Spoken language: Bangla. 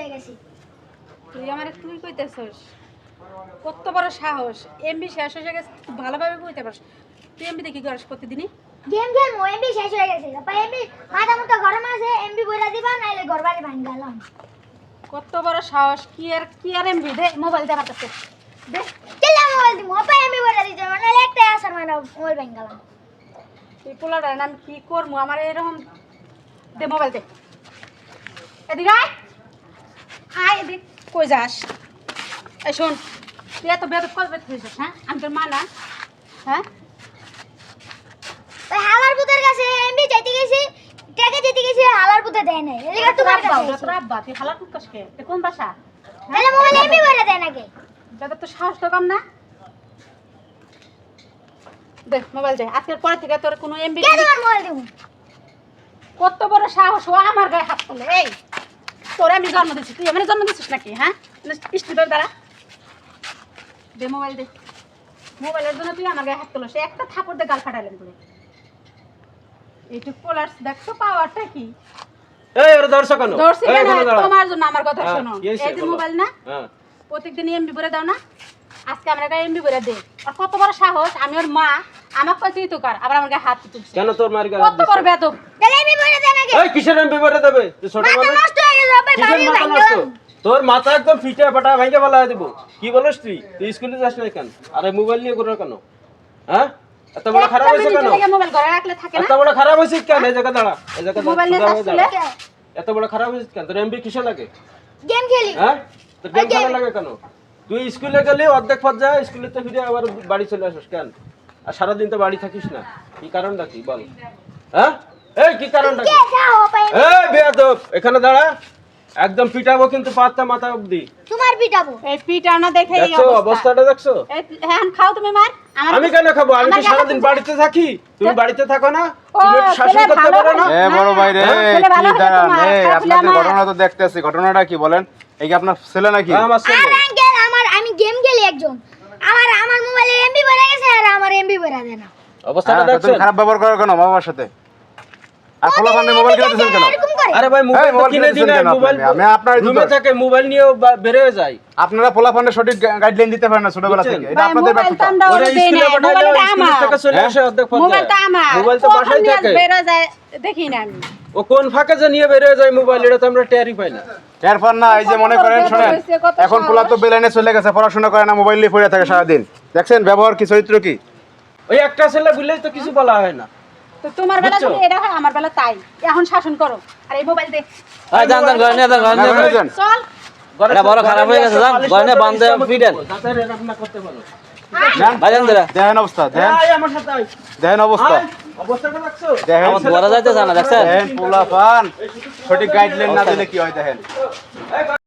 হয়ে গেছি। তুই আমার তুই কইতেছস? কত বড় সাহস। এমবি শেষ হয়ে গেছে ভালোভাবে কইতে পারস। তুই এমবি দেখি করিস প্রতিদিনই? গেম খেলব এমবি শেষ হয়ে গেছে। তারপর এমবি মাথা মতো গরম আছে এমবি বইরা দিবা নাইলে ঘর বাড়ি ভাঙ গেলাম। কত বড় সাহস কি আর কি আর এমবি দে মোবাইল দে আমার দে কেলা মোবাইল দিমু? আপা এমবি বইরা দিতে নাইলে একটা আসার মানে মোবাইল ভাঙ গেলাম। তুই পোলাটা আমি কি করব আমার এরকম দে মোবাইল দে। এদিকে আয় এদিক কই যাস? এই শোন তুই এত কল বেদ হয়েছিস হ্যাঁ? আমি তোর মা না হ্যাঁ হালার কাছে এমবি যাইতে গেছি টাকা দিতে গেছি হালার দেয় নাই। এদিকে তোমার আব্বা কাছে তোর আব্বা তুই হালার কুকাস কে তুই কোন বাসা? নাইলে মোবাইল এমবি বইরা দেয় নাকি? দাদা তো সাহস তো কম না। দে মোবাইল দে আজকের পরে থেকে তোর কোনো এমবি কে তোমার মোবাইল দিমু কত বড় সাহস ও আমার গায়ে হাত তোলে এই। তোর আমি জন্ম দিচ্ছি তুই এমনি জন্ম দিচ্ছিস নাকি হ্যাঁ? দ্বারা দে মোবাইল দে। মোবাইলের জন্য তুই আমার গায়ে হাত তোলো সে একটা থাপড় দিয়ে গাল ফাটাইলেন তুই এইটুক পোলার্স দেখছ পাওয়ারটা কি? এই ওরা ধরছো কেন? ধরছি কেন? তোমার জন্য আমার কথা হ্যাঁ, শোনো। এই যে মোবাইল না হ্যাঁ। প্রত্যেকদিন এমবি ভরে দাও না। আজকে আমার গায়ে এমবি ভরে দে। আর কত বড় সাহস আমি ওর মা আমার কাছে তুই তো কর। আবার আমার গায়ে হাত তুলছে কেন তোর মারি গায়ে কত বড় বেদব এমবি এই কিসের করে দেবে? ছোট মানুষ বাড়ি তোর মাথা একদম ফিটে ফাটা ভাঙে বলা দিব। কি বলিস তুই? তুই স্কুলে যাস না কেন? আরে মোবাইল নিয়ে করো কেন? হ্যাঁ? এত বড় খারাপ হয়েছে কেন? ঘরে এত বড় খারাপ হয়েছে কেন? এই জায়গা দাঁড়া এই জায়গা দাঁড়া, এত বড় খারাপ হয়েছে কেন? তোর এমবি কিসে লাগে? গেম খেলি। হ্যাঁ? তোর গেম খেলা লাগে কেন? তুই স্কুলে গেলে অর্ধেক পথ যা স্কুলে তো ফিরে আবার বাড়ি চলে আসিস কেন? আর সারাদিন তো বাড়ি থাকিস না। কি কারণটা কি? বল। হ্যাঁ? এই কি কারণটা এই বেয়াদব এখানে দাঁড়া। একদম পিটাবো কিন্তু পাতটা মাথা অবধি। তোমার পিটাবো? এই পিঠ আনা দেখে এই দেখছ? অবস্থা। অবস্থাটা দেখছ? হ্যাঁ খাও তুমি মার। আমি কেন খাব? আমি তো আমার সারাদিন বাড়িতে থাকি? তুমি বাড়িতে থাকো না? তুমি একটু শাসন ছেলে করতে পারো না। এ বড় ভাই রে হ্যাঁ, কি দাঁড়ান? আপনাদের ঘটনা তো দেখতেছি। ঘটনাটা কি বলেন? এই কি আপনার ছেলে নাকি? হ্যাঁ, আমার ছেলে। আমার আমি গেম খেলি একজন। আমার আমার মোবাইলে এমবি ভরে গেছে আর আমার এমবি ভরে দেয় না। অবস্থাটা হ্যাঁ, দেখছেন? খারাপ ব্যবহার করো কেন মা বাবার সাথে? আর খোলা মোবাইল কিনে দিচ্ছেন কেন আরে ভাই মোবাইল কিনে কিনে দিন মোবাইল আমি আপনার রুমে থাকে মোবাইল নিয়েও বের হয়ে যায়। আপনারা পোলা সঠিক গাইডলাইন দিতে পারেন না ছোটবেলা থেকে। এটা আপনাদের মোবাইল তো ব্যর্থতা আমরা ওরা স্কুলে না, স্কুল থেকে চলে? আসে অর্ধেক পথ। মোবাইলটা যায়। আমার। মোবাইল তো বাসায় নিয়ে থাকে। বেরো যায় দেখি না আমি। ও কোন ফাঁকে যে নিয়ে বের হয়ে যায় মোবাইল এটা তো আমরা টেরই পাই না। না এই যে মনে করেন শোনেন এখন পোলা তো বেলাইনে চলে গেছে পড়াশোনা করে না মোবাইল নিয়ে পড়ে থাকে সারাদিন। দেখছেন ব্যবহার কি চরিত্র কি? ওই একটা ছেলে বুঝলেই তো কিছু বলা হয় না। তো তোমার বেলা? যদি এটা হয় আমার বেলা তাই। এখন শাসন করো। আর এই মোবাইল দে। আয় যান যান ঘরে নিয়ে যান ঘরে নিয়ে যান। যান। চল। এটা বড় খারাপ হয়ে গেছে, যান। পালিশ ঘরে নিয়ে বান্ধে করতে পারো। দেখেন অবস্থা দেখেন। অবস্থা? দেখেন। পোলা পান সঠিক গাইডলাইন না দিলে কি হয় দেখেন। এই,